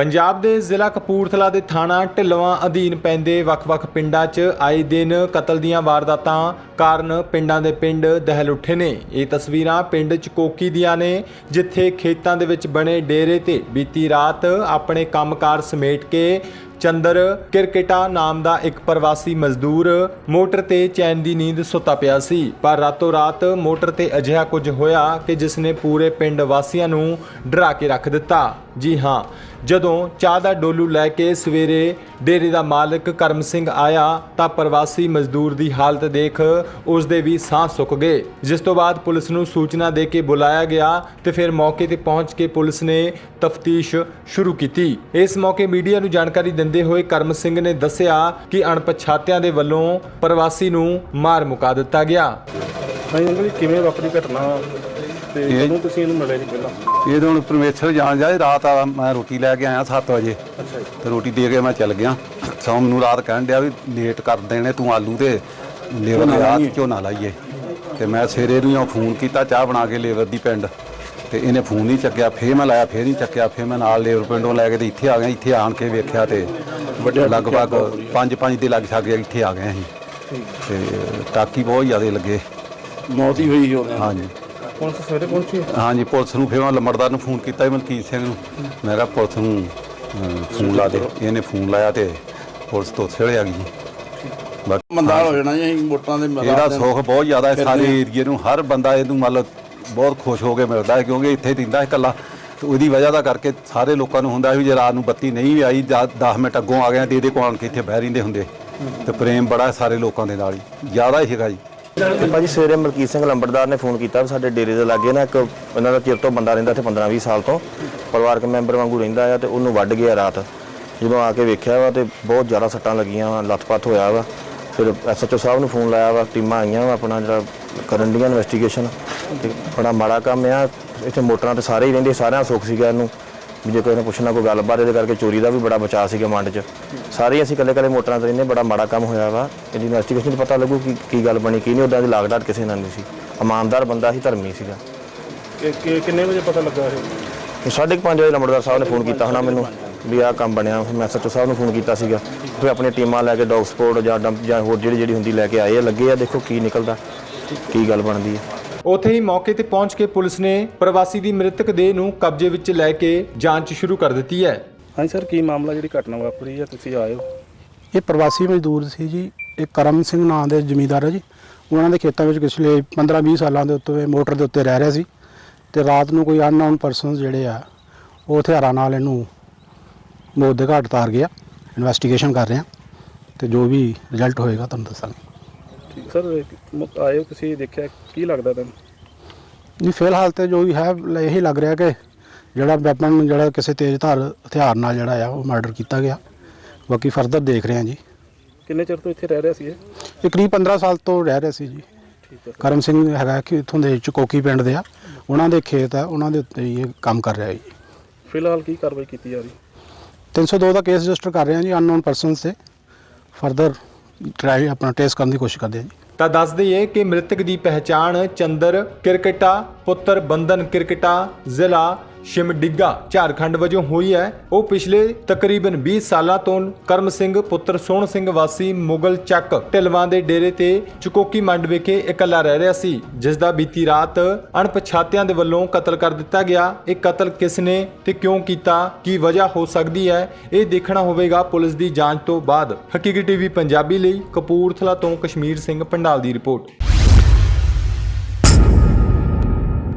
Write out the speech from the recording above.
ਪੰਜਾਬ ਦੇ ਜ਼ਿਲ੍ਹਾ ਕਪੂਰਥਲਾ ਦੇ ਥਾਣਾ ਢਿੱਲਵਾਂ ਅਧੀਨ ਪੈਂਦੇ ਵੱਖ-ਵੱਖ ਪਿੰਡਾਂ 'ਚ ਆਏ ਦਿਨ ਕਤਲ ਦੀਆਂ ਵਾਰਦਾਤਾਂ ਕਾਰਨ ਪਿੰਡਾਂ ਦੇ ਪਿੰਡ ਦਹਿਲ ਉੱਠੇ ਨੇ। ਇਹ ਤਸਵੀਰਾਂ ਪਿੰਡ ਚਕੋਕੀ ਦੀਆਂ ਨੇ, ਜਿੱਥੇ ਖੇਤਾਂ ਦੇ ਵਿੱਚ ਬਣੇ ਡੇਰੇ ਤੇ ਬੀਤੀ ਰਾਤ ਆਪਣੇ ਕੰਮਕਾਰ ਸਮੇਟ ਕੇ ਚੰਦਰ ਕਿਰਕਿਟਾ ਨਾਮ ਦਾ ਇੱਕ ਪ੍ਰਵਾਸੀ ਮਜ਼ਦੂਰ ਮੋਟਰ ਤੇ ਚੈਨ ਦੀ ਨੀਂਦ ਸੁੱਤਾ ਪਿਆ ਸੀ। ਪਰ ਰਾਤੋਂ ਰਾਤ ਮੋਟਰ ਤੇ ਅਜਿਹਾ ਕੁਝ ਹੋਇਆ ਕਿ ਜਿਸ ਨੇ ਪੂਰੇ ਪਿੰਡ ਵਾਸੀਆਂ ਨੂੰ ਡਰਾ ਕੇ ਰੱਖ ਦਿੱਤਾ। ਜੀ ਹਾਂ, ਜਦੋਂ ਚਾਹ ਦਾ ਡੋਲੂ ਲੈ ਕੇ ਸਵੇਰੇ ਡੇਰੇ ਦਾ ਮਾਲਕ ਕਰਮ ਸਿੰਘ ਆਇਆ ਤਾਂ ਪ੍ਰਵਾਸੀ ਮਜ਼ਦੂਰ ਦੀ ਹਾਲਤ ਦੇਖ ਉਸ ਦੇ ਵੀ ਸਾਹ ਸੁੱਕ ਗਏ। ਜਿਸ ਤੋਂ ਬਾਅਦ ਪੁਲਿਸ ਨੂੰ ਸੂਚਨਾ ਦੇ ਕੇ ਬੁਲਾਇਆ ਗਿਆ ਤੇ ਫਿਰ ਮੌਕੇ ਤੇ ਪਹੁੰਚ ਕੇ ਪੁਲਿਸ ਨੇ ਤਫਤੀਸ਼ ਸ਼ੁਰੂ ਕੀਤੀ। ਇਸ ਮੌਕੇ ਮੀਡੀਆ ਨੂੰ ਜਾਣਕਾਰੀ ਦਿੰਦੇ ਹੋਏ ਕਰਮ ਸਿੰਘ ਨੇ ਦੱਸਿਆ ਕਿ ਅਣਪਛਾਤਿਆਂ ਦੇ ਵੱਲੋਂ ਪ੍ਰਵਾਸੀ ਨੂੰ ਮਾਰ ਮੁਕਾ ਦਿੱਤਾ ਗਿਆ। ਹਾਂਜੀ, ਅੰਕਲ ਜੀ, ਕਿਵੇਂ ਵਾਪਰੀ ਘਟਨਾ? ਤੇ ਇਹ- ਕਦੋਂ ਤੁਸੀਂ ਇਹਨੂੰ ਮਿਲੇ ਜੀ ਪਹਿਲਾਂ? ਇਹ ਤਾਂ ਹੁਣ ਪਰਮੇਸ਼ਰ ਜਾਣ ਜਾਏ ਰਾਤ ਆ ਮੈਂ ਰੋਟੀ ਲੈ ਕੇ ਆਇਆ 7 ਵਜੇ। ਅੱਛਾ ਜੀ। ਤੇ ਰੋਟੀ ਦੇ ਕੇ ਮੈਂ ਚੱਲ ਗਿਆ। ਸੌਂ ਮੈਨੂੰ ਰਾਤ ਕਹਿਣ ਡਿਆ ਵੀ ਲੇਟ ਕਰ ਦੇਣੇ ਤੂੰ ਆਲੂ ਤੇ ਲੇਬਰ ਦੇ ਰਾਤ ਝੋਨਾ ਲਾਈਏ। ਤੇ ਮੈਂ ਸਵੇਰੇ ਨੂੰ ਹੀ ਫੋਨ ਕੀਤਾ ਚਾਹ ਬਣਾ ਕੇ ਲੇਬਰ ਦੀ ਪਿੰਡ। ਤੇ ਇਹਨੇ ਫੋਨ ਨਹੀਂ ਚੱਕਿਆ ਫੇਰ ਮੈਂ ਲਾਇਆ ਫੇਰ ਨਹੀਂ ਚੱਕਿਆ ਫੇਰ ਮੈਂ ਨਾਲ ਲੇਬਰ ਪਿੰਡੋਂ ਲੈ ਕੇ ਤੇ ਇੱਥੇ ਆ ਗਿਆ ਇੱਥੇ ਆਣ ਕੇ ਵੇਖਿਆ ਤੇ ਲਗਭਗ 5-5 ਦੇ ਲੱਗ ਛਾ ਗਿਆ ਇੱਥੇ ਆ ਗਏ ਅਸੀਂ। ਤੇ ਟਾਕੀ ਬਹੁਤ ਜ਼ਿਆਦਾ ਲੱਗੇ। ਮੌਤ ਹੀ ਹੋਈ ਉਹਦੇ ਹਾਂਜੀ। ਹੁਣ ਸਵੇਰੇ ਪਹੁੰਚੀ? ਹਾਂਜੀ ਪੁਲਿਸ ਨੂੰ ਫਿਰ ਮੈਂ ਲੰਬੜਦਾਰ ਨੂੰ ਫੋਨ ਕੀਤਾ ਜੀ ਮਲਕੀਤ ਸਿੰਘ ਨੂੰ। ਮੈਂ ਕਿਹਾ ਪੁਲਿਸ ਨੂੰ ਫੋਨ ਲਾ ਦੇ। ਇਹਨੇ ਫੋਨ ਲਾਇਆ ਤੇ ਪੁਲਿਸ ਤੋਂ ਥੇੜੇ ਆ ਗਈ ਜੀ। ਬਾਕੀ ਹੋ ਜਾਣਾ ਜੀ ਅਸੀਂ ਵੋਟਾਂ ਦੇ ਇਹਦਾ ਮੈਦਾਨ ਸੁੱਖ ਬਹੁਤ ਜ਼ਿਆਦਾ ਹੈ ਸਾਰੇ ਏਰੀਏ ਨੂੰ ਹਰ ਬੰਦਾ ਇਹਨੂੰ ਮਤਲਬ ਬਹੁਤ ਖੁਸ਼ ਹੋ ਕੇ ਮਿਲਦਾ ਹੈ ਕਿਉਂਕਿ ਇੱਥੇ ਰਹਿੰਦਾ ਹੈ ਇਕੱਲਾ। ਤੇ ਉਹਦੀ ਵਜ੍ਹਾ ਦਾ ਕਰਕੇ ਸਾਰੇ ਲੋਕਾਂ ਨੂੰ ਹੁੰਦਾ ਵੀ ਜੇ ਰਾਤ ਨੂੰ ਬੱਤੀ ਨਹੀਂ ਵੀ ਆਈ 10 ਮਿੰਟ ਅੱਗੋਂ ਆ ਗਏ ਤੇ ਇਹਦੇ ਕੋਲ ਆਣ ਕੇ ਇੱਥੇ ਬਹਿ ਰਹਿੰਦੇ ਹੁੰਦੇ। ਤੇ ਪ੍ਰੇਮ ਬੜਾ ਹੈ ਸਾਰੇ ਲੋਕਾਂ ਦੇ ਨਾਲ ਹੀ ਜ਼ਿਆਦਾ ਹੀ ਹੈਗਾ ਜੀ। ਭਾਜੀ ਸਵੇਰੇ ਮਲਕੀਤ ਸਿੰਘ ਲੰਬੜਦਾਰ ਨੇ ਫੋਨ ਕੀਤਾ ਵੀ ਸਾਡੇ ਡੇਰੇ ਦੇ ਲਾਗੇ ਨਾ ਇੱਕ ਇਹਨਾਂ ਦਾ ਚਿਰ ਤੋਂ ਬੰਦਾ ਰਹਿੰਦਾ ਇੱਥੇ 15 20 ਸਾਲ ਤੋਂ, ਪਰਿਵਾਰਕ ਮੈਂਬਰ ਵਾਂਗੂ ਰਹਿੰਦਾ ਆ ਤੇ ਉਹਨੂੰ ਵੱਢ ਗਿਆ ਰਾਤ। ਜਦੋਂ ਆ ਕੇ ਵੇਖਿਆ ਵਾ ਤੇ ਬਹੁਤ ਜ਼ਿਆਦਾ ਸੱਟਾਂ ਲੱਗੀਆਂ ਵਾ, ਲੱਤਪੱਤ ਹੋਇਆ ਵਾ। ਫਿਰ ਐਸਐਚਓ ਸਾਹਿਬ ਨੂੰ ਫੋਨ ਲਾਇਆ ਵਾ, ਟੀਮਾਂ ਆਈਆਂ ਵਾ ਆਪਣਾ ਜਿਹੜਾ ਕਰਨ ਦੀਆਂ ਇਨਵੈਸਟੀਗੇਸ਼ਨ ਤੇ ਬੜਾ ਮਾੜਾ ਕੰਮ ਆ, ਇੱਥੇ ਮੋਟਰਾਂ ਤੇ ਸਾਰੇ ਹੀ ਰਹਿੰਦੇ, ਸਾਰਿਆਂ ਦਾ ਸੁੱਖ ਸੀਗਾ ਇਹਨੂੰ। ਵੀ ਜੇ ਕੋਈ ਨੇ ਪੁੱਛਣਾ ਕੋਈ ਗੱਲਬਾਤ ਇਹਦੇ ਕਰਕੇ ਚੋਰੀ ਦਾ ਵੀ ਬੜਾ ਬਚਾਅ ਸੀਗਾ ਮੰਡ 'ਚ। ਸਾਰੇ ਅਸੀਂ ਇਕੱਲੇ ਇਕੱਲੇ ਮੋਟਰਾਂ ਤੇ ਰਹਿੰਦੇ ਬੜਾ ਮਾੜਾ ਕੰਮ ਹੋਇਆ ਵਾ ਇਹਦੀ ਇਨਵੈਸਟੀਗੇਸ਼ਨ 'ਚ ਪਤਾ ਲੱਗੂ ਕਿ ਕੀ ਗੱਲ ਬਣੀ ਕੀ ਨਹੀਂ ਉਦਾਂ ਦੀ ਲਾਗਡਾਟ ਕਿਸੇ ਨਾਲ ਨਹੀਂ ਸੀ। ਇਮਾਨਦਾਰ ਬੰਦਾ ਸੀ ਧਰਮੀ ਸੀਗਾ। ਕਿ- ਕਿ ਕਿੰਨੇ ਵਜੇ ਪਤਾ ਲੱਗਾ ਇਹ? ਸਾਢੇ ਕੁ ਪੰਜ ਵਜੇ ਲੰਬੜਦਾਰ ਸਾਹਿਬ ਨੇ ਫੋਨ ਕੀਤਾ ਹੋਣਾ ਮੈਨੂੰ ਵੀ ਆਹ ਕੰਮ ਬਣਿਆ। ਫਿਰ ਮੈਂ ਸੱਚੋ ਸਾਹਿਬ ਨੂੰ ਫੋਨ ਕੀਤਾ ਸੀਗਾ ਫਿਰ ਆਪਣੀ ਟੀਮਾਂ ਲੈ ਕੇ ਡੌਗ ਸਪੋਰਟ ਜਾਂ ਡੰਪ ਜਾਂ ਹੋਰ ਜਿਹੜੀ ਜਿਹੜੀ ਹੁੰਦੀ ਲੈ ਕੇ ਆਏ ਆ ਲੱਗੇ ਆ ਦੇਖੋ ਕੀ ਨਿਕਲਦਾ ਕੀ ਗੱਲ ਬਣਦੀ ਹੈ ਉੱਥੇ ਹੀ ਮੌਕੇ ਤੇ ਪਹੁੰਚ ਕੇ ਪੁਲਿਸ ਨੇ ਪ੍ਰਵਾਸੀ ਦੀ ਮ੍ਰਿਤਕ ਦੇਹ ਨੂੰ ਕਬਜ਼ੇ ਵਿੱਚ ਲੈ ਕੇ ਜਾਂਚ ਸ਼ੁਰੂ ਕਰ ਦਿੱਤੀ ਹੈ। ਹਾਂਜੀ ਸਰ ਕੀ ਮਾਮਲਾ ਜਿਹੜੀ ਘਟਨਾ ਵਾਪਰੀ ਹੈ ਤੁਸੀਂ ਆਏ ਹੋ? ਇਹ ਪ੍ਰਵਾਸੀ ਮਜ਼ਦੂਰ ਸੀ ਜੀ ਇਹ ਕਰਮ ਸਿੰਘ ਨਾਂ ਦੇ ਜ਼ਮੀਂਦਾਰ ਹੈ ਜੀ। ਉਹਨਾਂ ਦੇ ਖੇਤਾਂ ਵਿੱਚ ਪਿਛਲੇ 15-20 ਸਾਲਾਂ ਦੇ ਉੱਤੇ ਮੋਟਰ ਦੇ ਉੱਤੇ ਰਹਿ ਰਿਹਾ ਸੀ ਤੇ ਰਾਤ ਨੂੰ ਕੋਈ ਅਨਨੋਨ ਪਰਸਨਸ ਜਿਹੜੇ ਆ ਉਹ ਹਥਿਆਰਾਂ ਨਾਲ ਇਹਨੂੰ ਮੌਤ ਦੇ ਘਾਟ ਉਤਾਰ ਗਿਆ। ਇਨਵੈਸਟੀਗੇਸ਼ਨ ਕਰ ਰਹੇ ਆ ਤੇ ਜੋ ਵੀ ਰਿਜ਼ਲਟ ਹੋਏਗਾ ਤੁਹਾਨੂੰ ਦੱਸਾਂਗੇ। ਸਰ ਮ- ਆਏ ਹੋ ਤੁਸੀਂ ਦੇਖਿਆ ਕੀ ਲੱਗਦਾ ਤੁਹਾਨੂੰ ਨਹੀਂ ਫਿਲਹਾਲ ਤੇ ਜੋ ਵੀ ਹੈ ਲ- ਇਹੀ ਲੱਗ ਰਿਹਾ ਕਿ ਜਿਹੜਾ ਵੈਪਨ ਜਿਹੜਾ ਕਿਸੇ ਤੇਜ਼ ਧਾਰ ਹਥਿਆਰ ਨਾਲ ਜਿਹੜਾ ਆ ਉਹ ਮਰਡਰ ਕੀਤਾ ਗਿਆ। ਬਾਕੀ ਫਰਦਰ ਦੇਖ ਰਹੇ ਆ ਜੀ। ਕਿੰਨੇ ਚਿਰ ਤੋਂ ਇੱਥੇ ਰਹਿ ਰਿਹਾ ਸੀ ਇਹ? ਇਹ ਕਰੀਬ 15 ਸਾਲ ਤੋਂ ਰਹਿ ਰਿਹਾ ਸੀ ਜੀ। ਠੀਕ ਹੈ। ਕਰਮ ਸਿੰਘ ਹੈਗਾ ਕਿ ਇੱਥੋਂ ਦੇ ਚਕੋਕੀ ਪਿੰਡ ਦੇ ਆ। ਉਹਨਾਂ ਦੇ ਖੇਤ ਆ ਉਹਨਾਂ ਦੇ ਉੱਤੇ ਹੀ ਇਹ ਕੰਮ ਕਰ ਰਿਹਾ ਹੈ ਜੀ। ਫਿਲਹਾਲ ਕੀ ਕਾਰਵਾਈ ਕੀਤੀ ਜਾ ਰਹੀ? 302 ਦਾ ਕੇਸ ਰਜਿਸਟਰ ਕਰ ਰਹੇ ਹਾਂ ਜੀ ਅਨਨੋਨ ਪਰਸਨਸ ਤੇ। ਫਰਦਰ ਟਰਾਈ ਆਪਣਾ ਟੈਸਟ ਕਰਨ ਦੀ ਕੋਸ਼ਿਸ਼ ਕਰਦੇ ਹਾਂ ਜੀ। ਤਾਂ ਦੱਸ ਦਈਏ ਕਿ ਮ੍ਰਿਤਕ ਦੀ ਪਹਿਚਾਣ ਚੰਦਰ ਕ੍ਰਿਕਟਾ, ਪੁੱਤਰ ਬੰਦਨ ਕ੍ਰਿਕਟਾ, ਜ਼ਿਲ੍ਹਾ ਸ਼ਿਮਡਿੱਗਾ ਝਾਰਖੰਡ ਵਜੋਂ ਹੋਈ ਹੈ। ਉਹ ਪਿਛਲੇ ਤਕਰੀਬਨ 20 ਸਾਲਾਂ ਤੋਂ ਕਰਮ ਸਿੰਘ ਪੁੱਤਰ ਸੋਹਣ ਸਿੰਘ ਵਾਸੀ ਮੁਗਲ ਚੱਕ ਢਿਲਵਾਂ ਦੇ ਡੇਰੇ ਤੇ ਚੁਕੋਕੀ ਮੰਡ ਵਿਖੇ ਇਕੱਲਾ ਰਹਿ ਰਿਹਾ ਸੀ, ਜਿਸ ਦਾ ਬੀਤੀ ਰਾਤ ਅਣਪਛਾਤਿਆਂ ਦੇ ਵੱਲੋਂ ਕਤਲ ਕਰ ਦਿੱਤਾ ਗਿਆ। ਇਹ ਕਤਲ ਕਿਸ ਨੇ ਤੇ ਕਿਉਂ ਕੀਤਾ, ਕੀ ਵਜ੍ਹਾ ਹੋ ਸਕਦੀ ਹੈ, ਇਹ ਦੇਖਣਾ ਹੋਵੇਗਾ ਪੁਲਿਸ ਦੀ ਜਾਂਚ ਤੋਂ ਬਾਅਦ। ਹਕੀਕੀ ਟੀਵੀ ਪੰਜਾਬੀ ਲਈ ਕਪੂਰਥਲਾ ਤੋਂ ਕਸ਼ਮੀਰ ਸਿੰਘ ਪੰਡਾਲ ਦੀ ਰਿਪੋਰਟ।